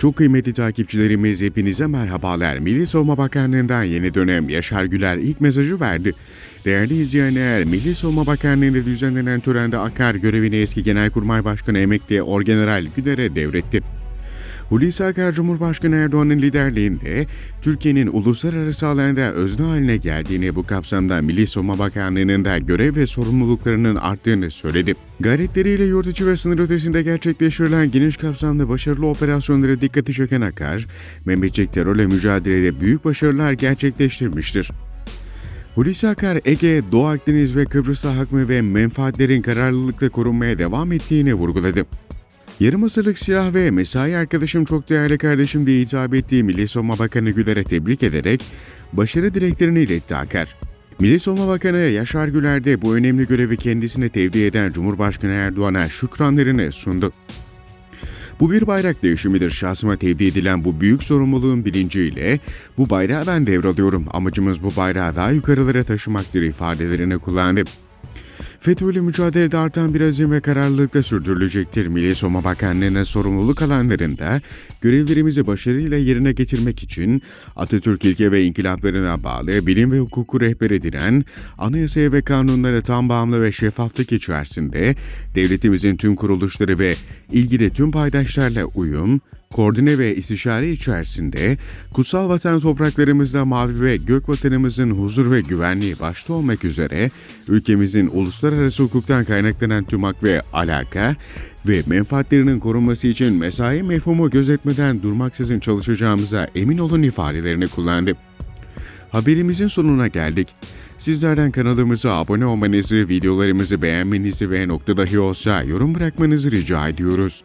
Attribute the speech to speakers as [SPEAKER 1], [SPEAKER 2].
[SPEAKER 1] Çok kıymetli takipçilerimiz hepinize merhabalar. Milli Savunma Bakanlığı'ndan yeni dönem Yaşar Güler ilk mesajı verdi. Değerli izleyenler, Milli Savunma Bakanlığı'nda düzenlenen törende Akar görevini eski Genelkurmay Başkanı emekli Orgeneral Güler'e devretti. Hulusi Akar Cumhurbaşkanı Erdoğan'ın liderliğinde Türkiye'nin uluslararası alanda özne haline geldiğini bu kapsamda Milli Savunma Bakanlığı'nın da görev ve sorumluluklarının arttığını söyledi. Gayretleriyle yurt içi ve sınır ötesinde gerçekleştirilen geniş kapsamlı başarılı operasyonlara dikkati çeken Akar, Mehmetçik terörle mücadelede büyük başarılar gerçekleştirmiştir. Hulusi Akar, Ege, Doğu Akdeniz ve Kıbrıs'ta hakmı ve menfaatlerin kararlılıkla korunmaya devam ettiğini vurguladı. Yarım asırlık silah ve mesai arkadaşım çok değerli kardeşim diye hitap ettiği Milli Savunma Bakanı Güler'e tebrik ederek başarı dileklerini iletti Akar. Milli Savunma Bakanı Yaşar Güler de bu önemli görevi kendisine tevdi eden Cumhurbaşkanı Erdoğan'a şükranlarını sundu. Bu bir bayrak değişimidir. Şahsıma tevdi edilen bu büyük sorumluluğun bilinciyle bu bayrağı ben devralıyorum. Amacımız bu bayrağı daha yukarılara taşımaktır ifadelerini kullandı. FETÖ'yle mücadelede artan bir azim ve kararlılıkla sürdürülecektir. Milli Savunma Bakanlığı'na sorumluluk alanlarında görevlerimizi başarıyla yerine getirmek için Atatürk ilke ve inkılaplarına bağlı bilim ve hukuku rehber edinen anayasaya ve kanunlara tam bağımlı ve şeffaflık içerisinde devletimizin tüm kuruluşları ve ilgili tüm paydaşlarla uyum, koordine ve istişare içerisinde kutsal vatan topraklarımızda mavi ve gök vatanımızın huzur ve güvenliği başta olmak üzere ülkemizin uluslararası hukuktan kaynaklanan tüm hak ve alaka ve menfaatlerinin korunması için mesai mefhumu gözetmeden durmaksızın çalışacağımıza emin olun ifadelerini kullandı. Haberimizin sonuna geldik. Sizlerden kanalımıza abone olmanızı, videolarımızı beğenmenizi ve nokta dahi olsa yorum bırakmanızı rica ediyoruz.